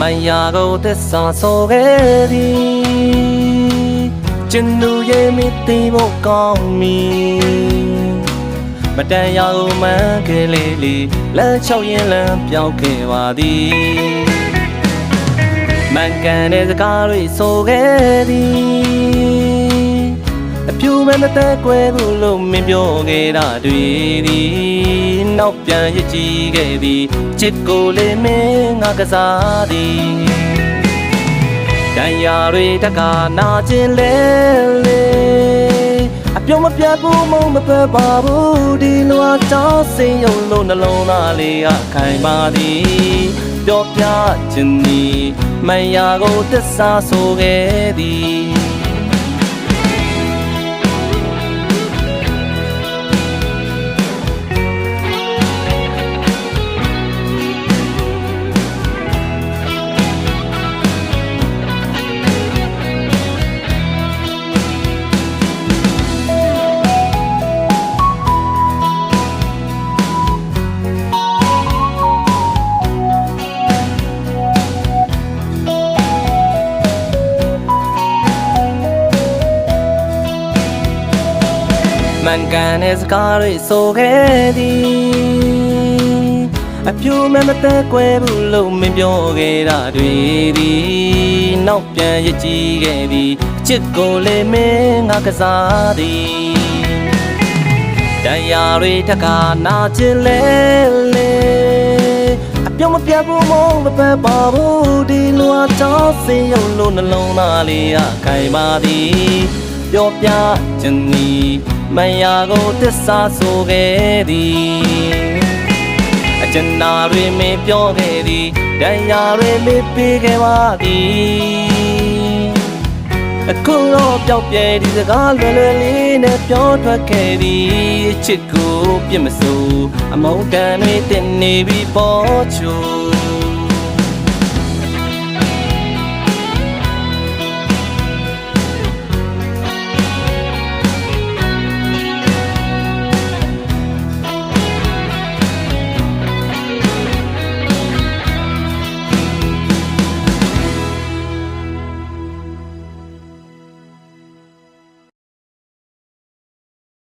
မယာကိုသစ္စာဆိုခဲ့သည်ကျင်သူရဲ့မိသိဖို့ကောင်းမီမတန်ရာကိုမှန်းခဲ့လေလေလက်ချောက်ရင်လမ်းပြောင်းခဲ့ပါသည်မှန်ကန်တဲ့စကားတွေဆိုခဲ့သည် အပြူမဲ့မသက်ကွယ်ဘူးလို့မင်းပြောခဲ့တာတွေ့သည်နောက်ပြန်ရကြည့်ခဲ့သည်ချစ်ကိုလေးမင်းငါကစားသည်တန်ရာတွေတက္ကနာခြင်းလဲလေအပြုံးမပြတ်ဘူးမုံမပက်ပါဘူးဒီလိုအကြောင်းစင်ရုံလို့နှလုံးသားလေးကခိုင်ပါသည်ပြောပြခြင်းသည်မယာကိုသစ္စာဆိုခဲ့သည် မှန်ကန်တဲ့စကားတွေဆိုခဲ့သည်အပြူမဲ့မသက်ကွယ်ဘူးလို့မင်းပြောခဲ့တာတွေသည်နောက်ပြန်ရကြည့်ခဲ့သည်အချစ်ကိုလေးမင်းငါကစားသည်တရားတွေတက္ကနာချင်လဲလေအပြုံးမပြတ်ဘူးမုန်းမပက်ပါဘူးဒီလိုအချောင်းစင်ရုံလို့နှလုံးသားလေးကခိုင်ပါသည် ပြောပြခြင်းနီမယာကိုတစ္ဆာဆိုခဲ့သည်အကျဉ်းနာတွေမင်းပြောခဲ့သည်တရားတွေမင်းပေးခဲ့ပါသည်အခုတော့ပျောက်ပြဲဒီစကားလွယ်လွယ်လေးနဲ့ပြောထွက်ခဲ့သည်ချစ်ကိုပြစ်မစိုးအမုန်းတန်တွေတင်နေပြီပေါ်ချို